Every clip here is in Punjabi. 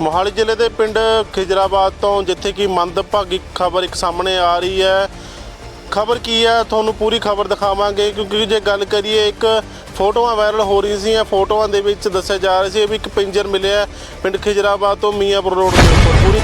ਮੋਹਾਲੀ ਜ਼ਿਲ੍ਹੇ ਦੇ ਪਿੰਡ ਖਿਜਰਾਬਾਦ ਤੋਂ ਜਿੱਥੇ ਕਿ ਮੰਦਭਾਗੀ ਖਬਰ ਇੱਕ ਸਾਹਮਣੇ ਆ ਰਹੀ ਹੈ। ਖਬਰ ਕੀ ਹੈ? ਤੁਹਾਨੂੰ ਪੂਰੀ ਖਬਰ ਦਿਖਾਵਾਂਗੇ ਕਿਉਂਕਿ ਜੇ ਗੱਲ ਕਰੀਏ ਇੱਕ ਫੋਟੋਆਂ ਵਾਇਰਲ ਹੋ ਰਹੀ ਸੀ ਫੋਟੋਆਂ ਦੇ ਵਿੱਚ ਦੱਸਿਆ ਜਾ ਰਿਹਾ ਸੀ ਵੀ ਇੱਕ ਪਿੰਜਰ ਮਿਲਿਆ ਪਿੰਡ ਖਿਜਰਾਬਾਦ ਤੋਂ ਮੀਆਂਪੁਰ ਰੋਡ ਦੇ ਉੱਪਰ। ਪੂਰੀ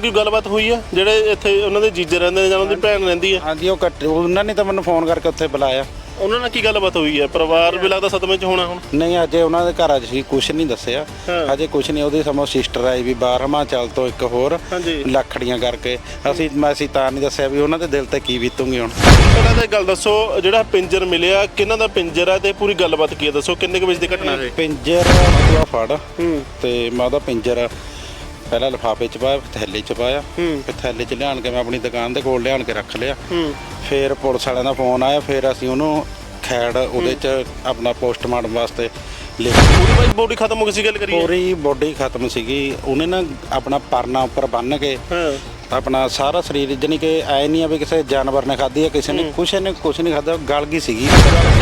ਕੋਈ ਗੱਲਬਾਤ ਹੋਈ ਹੈ? ਜਿਹੜੇ ਇੱਥੇ ਉਹਨਾਂ ਦੇ ਜੀਜੇ ਰਹਿੰਦੇ ਨੇ ਜਾਂ ਉਹਨਾਂ ਦੀ ਭੈਣ ਰਹਿੰਦੀ ਹੈ? ਹਾਂਜੀ ਉਹ ਕੱਟ ਉਹਨਾਂ ਨੇ ਤਾਂ ਮੈਨੂੰ ਫੋਨ ਕਰਕੇ ਉੱਥੇ ਬੁਲਾਇਆ। ਉਹਨਾਂ ਨਾਲ ਕੀ ਗੱਲਬਾਤ ਹੋਈ ਹੈ? ਪਰਿਵਾਰ ਵੀ ਲੱਗਦਾ ਸਦਮੇ 'ਚ ਹੋਣਾ ਹੁਣ। ਨਹੀਂ ਅਜੇ ਉਹਨਾਂ ਦੇ ਘਰ ਅੱਜ ਸੀ ਕੁਝ ਨਹੀਂ ਦੱਸਿਆ। ਹਾਂ। ਅਜੇ ਕੁਝ ਨਹੀਂ ਉਹਦੀ ਸਮੋ ਸਿਸਟਰ ਆਈ ਵੀ ਬਾਹਰ ਹਿਮਾਚਲ ਤੋਂ ਇੱਕ ਹੋਰ ਹਾਂਜੀ। ਲੱਖੜੀਆਂ ਕਰਕੇ। ਅਸੀਂ ਮੈਂ ਅਸੀਂ ਤਾਂ ਨਹੀਂ ਦੱਸਿਆ ਵੀ ਉਹਨਾਂ ਦੇ ਦਿਲ ਤੇ ਕੀ ਬੀਤੂਗੀ ਹੁਣ। ਪਹਿਲਾਂ ਤਾਂ ਇਹ ਗੱਲ ਦੱਸੋ ਜਿਹੜਾ ਪਿੰਜਰ ਮਿਲਿਆ ਕਿਹਨਾਂ ਦਾ ਪਿੰਜਰ ਹੈ ਤੇ ਪੂਰੀ ਗੱਲਬਾਤ ਕੀ ਹੈ ਦੱਸੋ ਕਿੰਨੇ ਕੁ ਵਜੇ ਦੀ ਘਟਨਾ ਹੈ ਪਿੰਜਰ ਮਤਲਬ ਫੜ। ਹੂੰ। ਤੇ ਮੈਂ ਉਹਦਾ ਪਿੰਜਰ ਪਹਿਲਾਂ ਲਿਫਾਫੇ ਚ ਪਾਇਆ ਫਿਰ ਥੈਲੇ ਚ ਪਾਇਆ। ਫਿਰ ਥੈਲੇ ਚ ਲਿਆਣ ਕੇ ਮੈਂ ਆਪਣੀ ਦੁਕਾਨ ਦੇ ਕੋਲ ਲਿਆਣ ਕੇ ਰੱਖ ਲਿਆ। ਫਿਰ ਪੁਲਿਸ ਵਾਲਿਆਂ ਦਾ ਫੋਨ ਆਇਆ ਫਿਰ ਅਸੀਂ ਉਹਨੂੰ ਖੈੜ ਉਹਦੇ ਚ ਆਪਣਾ ਪੋਸਟਮਾਰਟਮ ਵਾਸਤੇ ਲੈ ਪੂਰੀ ਬਾਈ ਬੋਡੀ ਖਤਮ ਹੋ ਗਈ ਸੀ ਗੱਲ ਕਰੀਏ। ਪੂਰੀ ਬੋਡੀ ਖਤਮ ਸੀਗੀ। ਉਹਨੇ ਨਾ ਆਪਣਾ ਪਰਨਾ ਉੱਪਰ ਬੰਨ ਕੇ ਹਾਂ। ਆਪਣਾ ਸਾਰਾ ਸਰੀਰ ਜਾਣੀ ਕਿ ਐ ਨਹੀਂ ਆ ਵੀ ਕਿਸੇ ਜਾਨਵਰ ਨੇ ਖਾਧੀ ਹੈ ਕਿਸੇ ਨੇ ਕੁਛ ਨੇ ਕੁਛ ਨਹੀਂ ਖਾਧਾ ਗਲ ਗਈ ਸੀਗੀ।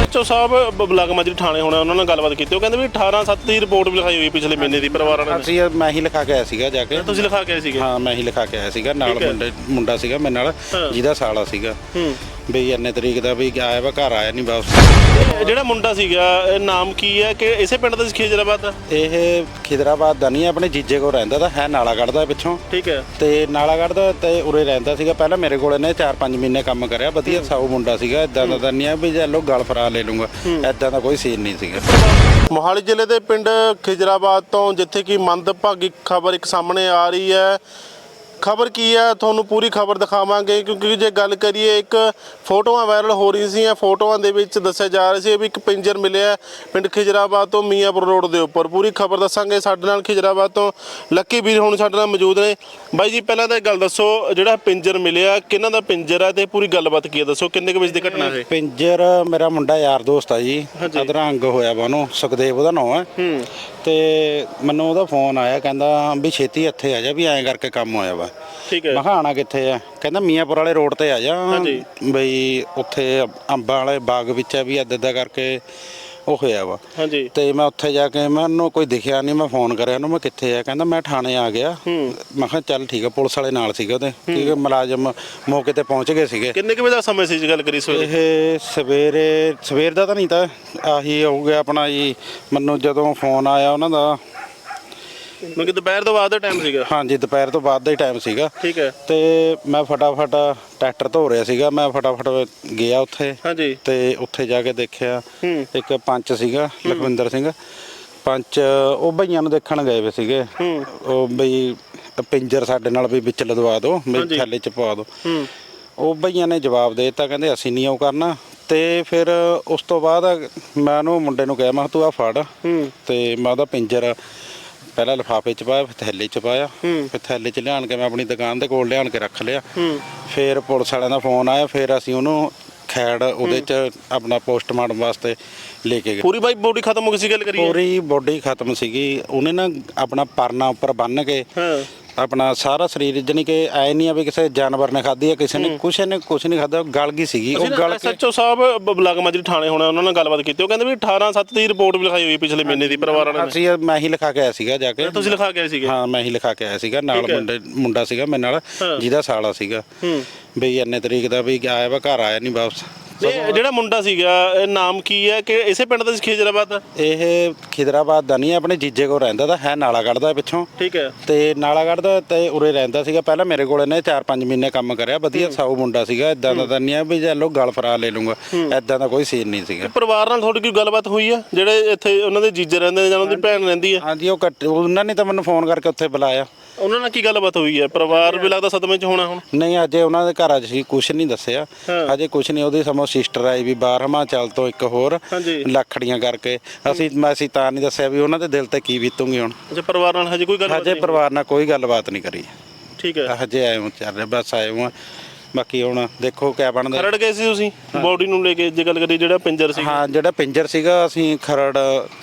ਸੱਚੋ ਸਾਹਿਬ ਬ- ਬਲਾਕ ਮਾਜਰੀ ਥਾਣੇ ਹੋਣਾ ਉਹਨਾਂ ਨਾਲ ਗੱਲਬਾਤ ਕੀਤੀ ਉਹ ਕਹਿੰਦੇ ਵੀ 18 7 ਦੀ ਰਿਪੋਰਟ ਵੀ ਲਿਖਾਈ ਹੋਈ ਪਿਛਲੇ ਮਹੀਨੇ ਦੀ ਪਰਿਵਾਰਾਂ ਨੇ। ਅਸੀਂ ਮੈਂ ਹੀ ਲਿਖਾ ਕੇ ਆਇਆ ਸੀਗਾ ਜਾ ਕੇ। ਤੁਸੀਂ ਲਿਖਾ ਕੇ ਆਏ ਸੀਗੇ? ਹਾਂ ਮੈਂ ਹੀ ਲਿਖਾ ਕੇ ਆਇਆ ਸੀਗਾ ਨਾਲ। ਮੁੰਡੇ ਮੁੰਡਾ ਸੀਗਾ ਮੇਰੇ ਨਾਲ। ਜਿਹਦਾ ਸਾਲਾ ਸੀਗਾ। ਹੂੰ। ਵੀ ਇੰਨੇ ਤਰੀਕ ਦਾ ਵੀ ਆਇਆ ਵਾ ਘਰ ਆਇਆ ਨਹੀਂ ਵਾਪਸ। ਇਹ ਜਿਹੜਾ ਮੁੰਡਾ ਸੀਗਾ ਇਹ ਨਾਮ ਕੀ ਹੈ ਕਿ ਇਸੇ ਪਿੰਡ ਦਾ ਸੀ ਖੇਜਰਾਬਾਦ ਦਾ? ਇਹ ਖਿਦਰਾਬਾਦ ਦਾ ਨਹੀਂ ਆਪਣੇ ਜੀਜੇ ਕੋਲ ਰਹਿੰਦਾ ਤਾਂ ਹੈ ਨਾਲਾਗੜ੍ਹ ਦਾ ਪਿੱਛੋਂ। ਠੀਕ ਹੈ। ਤੇ ਨਾਲਾਗੜ੍ਹ ਦਾ ਤੇ ਉਰੇ ਰਹਿੰਦਾ ਸੀਗਾ ਪਹਿਲਾਂ ਮੇਰੇ ਕੋਲ ਇਹਨੇ 4-5 ਮਹੀਨੇ ਕੰਮ ਕਰਿਆ ਵਧੀਆ ਸਾਊ ਮੁੰਡਾ ਸੀਗਾ ਇਦਾਂ ਦਾ ਤਾਂ ਨਹੀਂ ਆ ਵੀ ਜੇ ਲੋ ਗਲ ਫਰਾ ਲੈ ਲੂੰਗਾ ਇਦਾਂ ਦਾ ਕੋਈ ਸੀਨ ਨਹੀਂ ਸੀਗਾ। ਮੋਹਾਲੀ ਜ਼ਿਲ੍ਹੇ ਦੇ ਪਿੰਡ ਖਿਜਰਾਬਾਦ ਤੋਂ ਜਿੱਥੇ ਕਿ ਮੰਦਭਾਗੀ ਖਬਰ ਇੱਕ ਸਾਹਮਣੇ ਆ ਰਹੀ ਹੈ ਖਬਰ ਕੀ ਹੈ ਤੁਹਾਨੂੰ ਪੂਰੀ ਖਬਰ ਦਿਖਾਵਾਂਗੇ ਕਿਉਂਕਿ ਜੇ ਗੱਲ ਕਰੀਏ ਇੱਕ ਫੋਟੋਆਂ ਵਾਇਰਲ ਹੋ ਰਹੀ ਸੀ ਫੋਟੋਆਂ ਦੇ ਵਿੱਚ ਦੱਸਿਆ ਜਾ ਰਿਹਾ ਸੀ ਵੀ ਇੱਕ ਪਿੰਜਰ ਮਿਲਿਆ ਪਿੰਡ ਖਿਜਰਾਬਾਦ ਤੋਂ ਮੀਆਂਪੁਰ ਰੋਡ ਦੇ ਉੱਪਰ। ਪੂਰੀ ਖਬਰ ਦੱਸਾਂਗੇ। ਸਾਡੇ ਨਾਲ ਖਿਜਰਾਬਾਦ ਤੋਂ ਲੱਕੀ ਵੀਰ ਹੁਣ ਸਾਡੇ ਨਾਲ ਮੌਜੂਦ ਨੇ। ਬਾਈ ਜੀ ਪਹਿਲਾਂ ਤਾਂ ਇਹ ਗੱਲ ਦੱਸੋ ਜਿਹੜਾ ਪਿੰਜਰ ਮਿਲਿਆ ਕਿਹਨਾਂ ਦਾ ਪਿੰਜਰ ਹੈ ਤੇ ਪੂਰੀ ਗੱਲਬਾਤ ਕੀ ਹੈ ਦੱਸੋ? ਕਿੰਨੇ ਕੁ ਵਜੇ ਦੀ ਘਟਨਾ ਹੈ ਪਿੰਜਰ ਮੇਰਾ ਮੁੰਡਾ ਯਾਰ ਦੋਸਤ ਆ ਜੀ। ਅਧਰੰਗ ਹੋਇਆ ਵਾ ਉਹਨੂੰ ਸੁਖਦੇਵ ਉਹਦਾ ਨਾਮ ਹੈ। ਹੂੰ। ਤੇ ਮੈਨੂੰ ਉਹਦਾ ਫੋਨ ਆਇਆ ਕਹਿੰਦਾ ਵੀ ਛੇਤੀ ਇੱਥੇ ਆ ਜਾ ਵੀ ਐਂ ਕਰਕੇ ਕੰਮ ਹੋਇਆ ਵਾ। ਠੀਕ ਹੈ। ਮੈਂ ਕਿਹਾ ਕਿੱਥੇ ਆ? ਕਹਿੰਦਾ ਮੀਆਂਪੁਰ ਵਾਲੇ ਰੋਡ ਤੇ ਆ ਜਾ। ਹਾਂਜੀ। ਬਈ ਉੱਥੇ ਅੰਬਾਂ ਵਾਲੇ ਬਾਗ ਵਿੱਚ ਆ ਵੀ ਏਦਾਂ ਏਦਾਂ ਕਰਕੇ ਉਹ ਹੋਇਆ ਵਾ। ਹਾਂਜੀ। ਤੇ ਮੈਂ ਉੱਥੇ ਜਾ ਕੇ ਮੈਨੂੰ ਕੋਈ ਦਿਖਿਆ ਨਹੀਂ ਮੈਂ ਫੋਨ ਕਰਿਆ ਉਹਨੂੰ ਮੈਂ ਕਿੱਥੇ ਆ? ਕਹਿੰਦਾ ਮੈਂ ਥਾਣੇ ਆ ਗਿਆ। ਮੈਂ ਕਿਹਾ ਚੱਲ ਠੀਕ ਆ ਪੁਲਿਸ ਵਾਲੇ ਨਾਲ ਸੀਗੇ ਉਹਦੇ। ਕਿਉਂਕਿ ਮੁਲਾਜ਼ਮ ਮੌਕੇ ਤੇ ਪਹੁੰਚ ਗਏ ਸੀਗੇ। ਕਿੰਨੇ ਕੁ ਵਜੇ ਦਾ ਸਮੇਂ ਸੀ ਜੇ ਗੱਲ ਕਰੀ ਸਵੇਰੇ ਇਹ ਸਵੇਰੇ ਸਵੇਰ ਦਾ ਤਾਂ ਨਹੀਂ ਤਾਂ ਆਹੀ ਹੋ ਗਿਆ ਆਪਣਾ ਜੀ ਮੈਨੂੰ ਜਦੋਂ ਫੋਨ ਆਇਆ ਉਹਨਾਂ ਦਾ ਮੈਂ ਕਿ ਦੁਪਹਿਰ ਤੋਂ ਬਾਅਦ ਦਾ ਟਾਈਮ ਸੀਗਾ? ਹਾਂਜੀ ਦੁਪਹਿਰ ਤੋਂ ਬਾਅਦ ਦਾ ਹੀ ਟਾਈਮ ਸੀਗਾ। ਠੀਕ ਹੈ। ਤੇ ਮੈਂ ਫਟਾਫਟ ਟਰੈਕਟਰ ਧੋ ਰਿਹਾ ਸੀਗਾ। ਮੈਂ ਫਟਾਫਟ ਗਿਆ ਉੱਥੇ ਹਾਂਜੀ। ਤੇ ਉੱਥੇ ਜਾ ਕੇ ਦੇਖਿਆ ਇੱਕ ਪੰਚ ਸੀਗਾ ਲਖਵਿੰਦਰ ਸਿੰਘ। ਪੰਚ ਉਹ ਭਈਆਂ ਨੂੰ ਦੇਖਣ ਗਏ ਵੇ ਸੀਗੇ। ਉਹ ਬਈ ਪਿੰਜਰ ਸਾਡੇ ਨਾਲ ਵੀ ਵਿੱਚ ਲਦਵਾ ਦਿਓ ਹਾਂਜੀ। ਥੱਲੇ ਚ ਪਵਾ ਦਿਓ। ਉਹ ਭਈਆਂ ਨੇ ਜਵਾਬ ਦੇ ਦਿੱਤਾ ਕਹਿੰਦੇ ਅਸੀਂ ਨਹੀਂ ਉਹ ਕਰਨਾ। ਤੇ ਫਿਰ ਉਸ ਤੋਂ ਬਾਅਦ ਮੈਂ ਉਹਨੂੰ ਮੁੰਡੇ ਨੂੰ ਕਿਹਾ ਮੈਂ ਤੂੰ ਆ ਫੜ। ਤੇ ਮੈਂ ਉਹਦਾ ਪਿੰਜਰ ਪਹਿਲਾਂ ਲਿਫਾਫੇ ਚ ਪਾਇਆ ਫਿਰ ਥੈਲੇ ਚ ਪਾਇਆ। ਫਿਰ ਥੈਲੇ ਚ ਲਿਆਣ ਕੇ ਮੈਂ ਆਪਣੀ ਦੁਕਾਨ ਦੇ ਕੋਲ ਲਿਆਣ ਕੇ ਰੱਖ ਲਿਆ। ਫਿਰ ਪੁਲਿਸ ਵਾਲਿਆਂ ਦਾ ਫੋਨ ਆਇਆ ਫਿਰ ਅਸੀਂ ਉਹਨੂੰ ਖੈੜ ਉਹਦੇ ਚ ਆਪਣਾ ਪੋਸਟਮਾਰਟਮ ਵਾਸਤੇ ਲੈ ਕੇ ਗਏ। ਪੂਰੀ ਬਾਈ ਬੋਡੀ ਖਤਮ ਹੋ ਗਈ ਸੀ ਗੱਲ ਕਰੀਏ। ਪੂਰੀ ਬੋਡੀ ਖਤਮ ਸੀਗੀ। ਉਹਨੇ ਨਾ ਆਪਣਾ ਪਰਨਾ ਉੱਪਰ ਬੰਨ ਕੇ ਹਾਂ। ਆਪਣਾ ਸਾਰਾ ਸਰੀਰ ਜਾਣੀ ਕਿ ਐ ਨਹੀਂ ਆ ਵੀ ਕਿਸੇ ਜਾਨਵਰ ਨੇ ਖਾਧੀ ਹੈ ਕਿਸੇ ਨੇ ਕੁਛ ਨੇ ਕੁਛ ਨਹੀਂ ਖਾਧਾ ਗਲ ਗਈ ਸੀਗੀ। ਉਹ ਗਲ ਕੇ ਸੱਚੋ ਸਾਹਿਬ ਬਲਾਕ ਮਾਜਰੀ ਥਾਣੇ ਹੋਣਾ ਉਹਨਾਂ ਨਾਲ ਗੱਲਬਾਤ ਕੀਤੀ। ਉਹ ਕਹਿੰਦੇ ਵੀ 18 7 ਦੀ ਰਿਪੋਰਟ ਵੀ ਲਿਖਾਈ ਹੋਈ ਪਿਛਲੇ ਮਹੀਨੇ ਦੀ ਪਰਿਵਾਰਾਂ ਨੇ। ਅਸੀਂ ਮੈਂ ਹੀ ਲਿਖਾ ਕੇ ਆਇਆ ਸੀਗਾ ਜਾ ਕੇ। ਤੁਸੀਂ ਲਿਖਾ ਕੇ ਆਏ ਸੀਗੇ? ਹਾਂ ਮੈਂ ਹੀ ਲਿਖਾ ਕੇ ਆਇਆ ਸੀਗਾ ਨਾਲ। ਮੁੰਡੇ ਮੁੰਡਾ ਸੀਗਾ ਮੇਰੇ ਨਾਲ। ਜਿਹਦਾ ਸਾਲਾ ਸੀਗਾ। ਹੂੰ। ਬਈ ਇੰਨੇ ਤਰੀਕ ਦਾ ਵੀ ਆਇਆ ਵਾ ਘਰ ਆਇਆ ਨਹੀਂ ਵਾਪਸ। ਇਹ ਜਿਹੜਾ ਮੁੰਡਾ ਸੀਗਾ ਇਹ ਨਾਮ ਕੀ ਹੈ ਕਿ ਇਸੇ ਪਿੰਡ ਦਾ ਸੀ ਖੇਜਰਾਬਾਦ ਦਾ? ਇਹ ਖਿਦਰਾਬਾਦ ਦਾ ਨਹੀਂ ਆਪਣੇ ਜੀਜੇ ਕੋਲ ਰਹਿੰਦਾ ਤਾਂ ਹੈ ਨਾਲਾਗੜ੍ਹ ਦਾ ਪਿੱਛੋਂ। ਠੀਕ ਹੈ। ਤੇ ਨਾਲਾਗੜ੍ਹ ਦਾ ਤੇ ਉਰੇ ਰਹਿੰਦਾ ਸੀਗਾ ਪਹਿਲਾਂ ਮੇਰੇ ਕੋਲ ਇਹਨੇ 4-5 ਮਹੀਨੇ ਕੰਮ ਕਰਿਆ ਵਧੀਆ ਸਾਊ ਮੁੰਡਾ ਸੀਗਾ ਇਦਾਂ ਦਾ ਤਾਂ ਨਹੀਂ ਆ ਵੀ ਜੇ ਲੋ ਗਲ ਫਰਾ ਲੈ ਲੂੰਗਾ ਇਦਾਂ ਦਾ ਕੋਈ ਸੀਨ ਨਹੀਂ ਸੀਗਾ। ਪਰਿਵਾਰ ਨਾਲ ਤੁਹਾਡੀ ਕੋਈ ਗੱਲਬਾਤ ਹੋਈ ਹੈ ਜਿਹੜੇ ਇੱਥੇ ਉਹਨਾਂ ਦੇ ਜੀਜੇ ਰਹਿੰਦੇ ਨੇ ਜਾਂ ਉਹਨਾਂ ਦੀ ਭੈਣ ਰਹਿੰਦੀ ਹੈ ਹਾਂਜੀ ਉਹ ਕੱਟ ਉਹਨਾਂ ਨੇ ਤਾਂ ਮੈਨੂੰ ਫੋਨ ਕਰਕੇ ਉੱਥੇ ਬੁਲਾਇਆ। ਉਹਨਾਂ ਨਾਲ ਕੀ ਗੱਲਬਾਤ ਹੋਈ ਹੈ? ਪਰਿਵਾਰ ਵੀ ਲੱਗਦਾ ਸਦਮੇ 'ਚ ਹੋਣਾ ਹੁਣ। ਨਹੀਂ ਅਜੇ ਉਹਨਾਂ ਦੇ ਘਰ ਅੱਜ ਸੀ ਕੁਝ ਨਹੀਂ ਦੱਸਿਆ। ਅਜੇ ਕੁਝ ਨਹੀਂ ਉਹਦੀ ਸਮੋ ਸਿਸਟਰ ਆਈ ਵੀ ਬਾਹਰ ਹਿਮਾਚਲ ਤੋਂ ਇੱਕ ਹੋਰ ਹਾਂਜੀ। ਲੱਖੜੀਆਂ ਕਰਕੇ। ਅਸੀਂ ਮੈਂ ਅਸੀਂ ਤਾਂ ਨਹੀਂ ਦੱਸਿਆ ਵੀ ਉਹਨਾਂ ਦੇ ਦਿਲ ਤੇ ਕੀ ਬੀਤੂਗੀ ਹੁਣ। ਅੱਛਾ ਪਰਿਵਾਰ ਨਾਲ ਹਜੇ ਕੋਈ ਗੱਲਬਾਤ ਹਜੇ ਨਹੀਂ ਪਰਿਵਾਰ ਨਾਲ ਕੋਈ ਗੱਲਬਾਤ ਨਹੀਂ ਕਰੀ। ਠੀਕ ਹੈ। ਹਜੇ ਆਏ ਹਾਂ ਚੱਲ ਰਿਹਾ ਬਸ ਆਏ ਹਾਂ। ਬਾਕੀ ਹੁਣ ਦੇਖੋ ਕਿਆ ਬਣਦਾ। ਖਰੜ ਗਏ ਸੀ ਤੁਸੀਂ? ਬੋਡੀ ਨੂੰ ਲੈ ਕੇ ਜੇ ਗੱਲ ਕਰੀਏ ਜਿਹੜਾ ਪਿੰਜਰ ਸੀ ਹਾਂ ਜਿਹੜਾ ਪਿੰਜਰ ਸੀਗਾ ਅਸੀਂ ਖਰੜ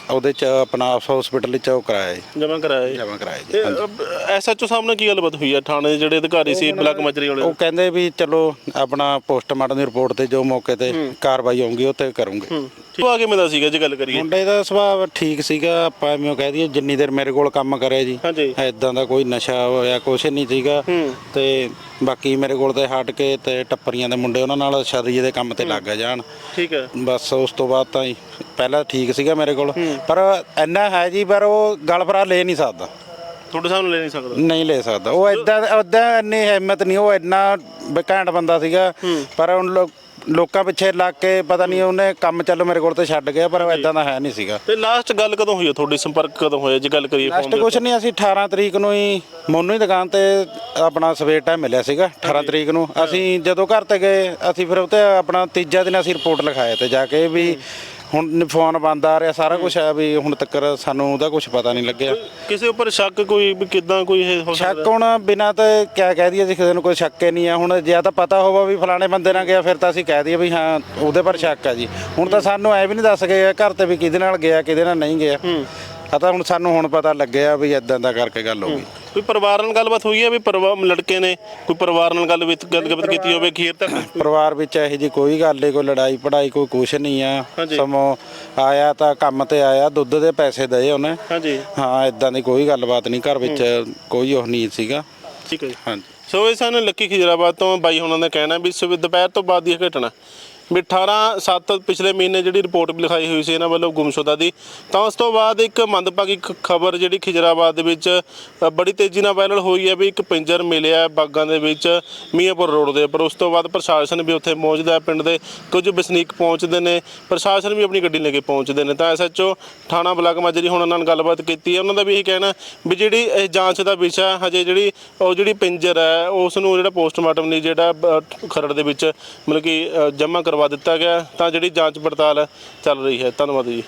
ਉਹਦੇ ਚ ਆਪਣਾ ਹਸਪੀਟਲ ਚ ਉਹ ਕਰਾਇਆ ਜੀ। ਜਮਾ ਕਰਾਇਆ ਜਮ੍ਹਾਂ ਕਰਾਇਆ ਜੀ ਐਸਐਚਓ ਸਾਹਿਬ ਨਾਲ ਕੀ ਗੱਲਬਾਤ ਹੋਈ ਹੈ ਥਾਣੇ ਦੇ ਜਿਹੜੇ ਅਧਿਕਾਰੀ ਸੀ ਬਲਾਕ ਮਜਰੀ ਵਾਲੇ ਉਹ ਕਹਿੰਦੇ ਵੀ ਚਲੋ ਆਪਣਾ ਪੋਸਟਮਾਰਟਮ ਦੀ ਰਿਪੋਰਟ ਤੇ ਜੋ ਮੌਕੇ ਤੇ ਕਾਰਵਾਈ ਹੋਊਗੀ ਉਹ ਤੇ ਕਰੂੰਗੇ। ਆ ਕਿਵੇਂ ਦਾ ਸੀਗਾ ਜੇ ਗੱਲ ਕਰੀਏ? ਮੁੰਡੇ ਦਾ ਸੁਭਾਅ ਠੀਕ ਸੀਗਾ ਆਪਾਂ ਐਵੇਂ ਕਹਿ ਦਈਏ ਜਿੰਨੀ ਦੇਰ ਮੇਰੇ ਕੋਲ ਕੰਮ ਕਰਿਆ ਜੀ। ਹਾਂਜੀ। ਇਦਾਂ ਦਾ ਕੋਈ ਨਸ਼ਾ ਹੋਇਆ ਕੁਛ ਨਹੀਂ ਸੀਗਾ। ਤੇ ਬਾਕੀ ਮੇਰੇ ਕੋਲ ਤੇ ਹਟ ਕੇ ਤੇ ਟੱਪਰੀਆਂ ਦੇ ਮੁੰਡੇ ਉਹਨਾਂ ਨਾਲ ਸ਼ਰੀਏ ਦੇ ਕੰਮ ਤੇ ਲੱਗ ਜਾਣ। ਠੀਕ ਹੈ ਬਸ ਉਸ ਤੋਂ ਬਾਅਦ ਤਾਂ ਹੀ ਪਹਿਲਾਂ ਠੀਕ ਸੀਗਾ ਮੇਰੇ ਕੋਲ। ਪਰ ਇੰਨਾ ਹੈ ਜੀ ਪਰ ਉਹ ਗਲ ਫਰਾ ਲੈ ਨਹੀਂ ਸਕਦਾ। ਤੁਹਾਡੇ ਸਾਹਮਣੇ ਲੈ ਨਹੀਂ ਸਕਦਾ? ਨਹੀਂ ਲੈ ਸਕਦਾ। ਉਹ ਇਦਾਂ ਇਦਾਂ ਇੰਨੀ ਹਿੰਮਤ ਨਹੀਂ ਉਹ ਇੰਨਾ ਬੇਕਾਂਡ ਬੰਦਾ ਸੀਗਾ। ਪਰ ਹੁਣ ਲੋਕ ਲੋਕਾਂ ਪਿੱਛੇ ਲੱਗ ਕੇ ਪਤਾ ਨਹੀਂ ਉਹਨੇ ਕੰਮ ਚੱਲ ਮੇਰੇ ਕੋਲ ਤੇ ਛੱਡ ਗਿਆ ਪਰ ਉਹ ਇਦਾਂ ਦਾ ਹੈ ਨਹੀਂ ਸੀਗਾ। ਤੇ ਲਾਸਟ ਗੱਲ ਕਦੋਂ ਹੋਈ ਹੈ ਤੁਹਾਡੀ ਸੰਪਰਕ ਕਦੋਂ ਹੋਇਆ? ਜੇ ਗੱਲ ਕਰੀਏ ਲਾਸਟ ਕੁਛ ਨਹੀਂ ਅਸੀਂ 18 ਤਰੀਕ ਨੂੰ ਹੀ ਮੋਨੂ ਦੀ ਦੁਕਾਨ ਤੇ ਆਪਣਾ ਸਵੇਰ ਟਾਈਮ ਮਿਲਿਆ ਸੀਗਾ 18 ਤਰੀਕ ਨੂੰ। ਅਸੀਂ ਜਦੋਂ ਘਰ ਤੇ ਗਏ ਅਸੀਂ ਫਿਰ ਉੱਤੇ ਆਪਣਾ ਤੀਜਾ ਦਿਨ ਅਸੀਂ ਰਿਪੋਰਟ ਲਿਖਾਇਆ ਤੇ ਜਾ ਕੇ ਵੀ ਹੁਣ ਫੋਨ ਬੰਦ ਆ ਰਿਹਾ ਸਾਰਾ ਕੁਝ ਆ ਵੀ ਹੁਣ ਤੱਕ ਸਾਨੂੰ ਉਹਦਾ ਕੁਝ ਪਤਾ ਨਹੀਂ ਲੱਗਿਆ। ਕਿਸੇ ਉੱਪਰ ਸ਼ੱਕ ਕੋਈ ਵੀ ਕਿਦਾਂ ਕੋਈ ਇਹ ਹੋ ਸ਼ੱਕ ਹੁਣ ਬਿਨਾ ਤਾਂ ਕਿਆ ਕਹਿ ਦਈਏ ਜੀ ਕਿਸੇ ਨੂੰ ਕੋਈ ਸ਼ੱਕ ਹੀ ਨਹੀਂ ਆ। ਹੁਣ ਜੇ ਤਾਂ ਪਤਾ ਹੋਵੇ ਵੀ ਫਲਾਣੇ ਬੰਦੇ ਨਾਲ ਗਿਆ ਫਿਰ ਤਾਂ ਅਸੀਂ ਕਹਿ ਦਈਏ ਵੀ ਹਾਂ ਉਹਦੇ ਪਰ ਸ਼ੱਕ ਆ ਜੀ। ਹੁਣ ਤਾਂ ਸਾਨੂੰ ਐ ਵੀ ਨਹੀਂ ਦੱਸ ਗਏ ਘਰ ਤੇ ਵੀ ਕਿਹਦੇ ਨਾਲ ਗਿਆ ਕਿਹਦੇ ਨਾਲ ਨਹੀਂ ਗਿਆ। ਆ ਤਾਂ ਹੁਣ ਸਾਨੂੰ ਹੁਣ ਪਤਾ ਲੱਗਿਆ ਵੀ ਇਦਾਂ ਦਾ ਕਰਕੇ ਗੱਲ ਹੋ ਗਈ। ਕੋਈ ਪਰਿਵਾਰ ਨਾਲ ਗੱਲਬਾਤ ਹੋਈ ਹੈ ਵੀ ਪਰਿਵਾਰ ਲੜਕੇ ਨੇ ਕੋਈ ਪਰਿਵਾਰ ਨਾਲ ਗੱਲ ਵਿੱਚ ਗੱਲਬਾਤ ਕੀਤੀ ਹੋਵੇ ਖੀਰ ਤੱਕ ਪਰਿਵਾਰ ਵਿੱਚ ਇਹੋ ਜੀ ਕੋਈ ਗੱਲ ਨਹੀਂ ਕੋਈ ਲੜਾਈ ਪੜਾਈ ਕੋਈ ਕੁਛ ਨਹੀਂ ਆ। ਸਮੋ ਆਇਆ ਤਾਂ ਕੰਮ ਤੇ ਆਇਆ ਦੁੱਧ ਦੇ ਪੈਸੇ ਦਏ ਉਹਨੇ। ਹਾਂਜੀ। ਹਾਂ ਇਦਾਂ ਦੀ ਕੋਈ ਗੱਲਬਾਤ ਨਹੀਂ ਘਰ ਵਿੱਚ ਕੋਈ ਉਹ ਨਹੀਂ ਸੀਗਾ। ਠੀਕ ਹੈ ਜੀ। ਹਾਂਜੀ। ਸੋ ਇਹ ਸਨ ਲੱਕੀ ਖਿਜਰਾਬਾਦ ਤੋਂ ਬਾਈ ਹੁਣਾਂ ਦਾ ਕਹਿਣਾ ਵੀ ਸਵੇਰ ਦੁਪਹਿਰ ਤੋਂ ਬਾਅਦ ਦੀ ਇਹ ਘਟਨਾ। ਵੀ 18 7 ਪਿਛਲੇ ਮਹੀਨੇ ਜਿਹੜੀ ਰਿਪੋਰਟ ਵੀ ਲਿਖਾਈ ਹੋਈ ਸੀ ਇਹਨਾਂ ਵੱਲੋਂ ਗੁੰਮਸ਼ੁਦਾ ਦੀ ਤਾਂ ਉਸ ਤੋਂ ਬਾਅਦ ਇੱਕ ਮੰਦਭਾਗੀ ਖਬਰ ਜਿਹੜੀ ਖਿਜਰਾਬਾਦ ਦੇ ਵਿੱਚ ਬੜੀ ਤੇਜ਼ੀ ਨਾਲ ਵਾਇਰਲ ਹੋਈ ਹੈ ਵੀ ਇੱਕ ਪਿੰਜਰ ਮਿਲਿਆ ਬਾਗਾਂ ਦੇ ਵਿੱਚ ਮੀਆਂਪੁਰ ਰੋਡ ਦੇ ਉੱਪਰ। ਉਸ ਤੋਂ ਬਾਅਦ ਪ੍ਰਸ਼ਾਸਨ ਵੀ ਉੱਥੇ ਪਹੁੰਚਦਾ ਹੈ ਪਿੰਡ ਦੇ ਕੁਝ ਵਸਨੀਕ ਪਹੁੰਚਦੇ ਨੇ ਪ੍ਰਸ਼ਾਸਨ ਵੀ ਆਪਣੀ ਗੱਡੀ ਲੈ ਕੇ ਪਹੁੰਚਦੇ ਨੇ। ਤਾਂ ਐਸਐਚਓ ਥਾਣਾ ਬਲਾਕ ਮਾਜਰੀ ਹੁਣ ਉਹਨਾਂ ਨਾਲ ਗੱਲਬਾਤ ਕੀਤੀ ਹੈ ਉਹਨਾਂ ਦਾ ਵੀ ਇਹੀ ਕਹਿਣਾ ਵੀ ਜਿਹੜੀ ਇਹ ਜਾਂਚ ਦਾ ਵਿਸ਼ਾ ਹਜੇ ਜਿਹੜੀ ਉਹ ਜਿਹੜੀ ਪਿੰਜਰ ਹੈ ਉਸ ਨੂੰ ਜਿਹੜਾ ਪੋਸਟਮਾਰਟਮ ਲਈ ਜਿਹੜਾ ਅ, ਖਰੜ ਦੇ ਵਿੱਚ ਮਤਲਬ ਕਿ ਜਮ੍ਹਾਂ ਕਰਵਾ ਦਿੱਤਾ ਗਿਆ ਤਾਂ ਜਿਹੜੀ ਜਾਂਚ ਪੜਤਾਲ ਹੈ ਚੱਲ ਰਹੀ ਹੈ। ਧੰਨਵਾਦ ਜੀ।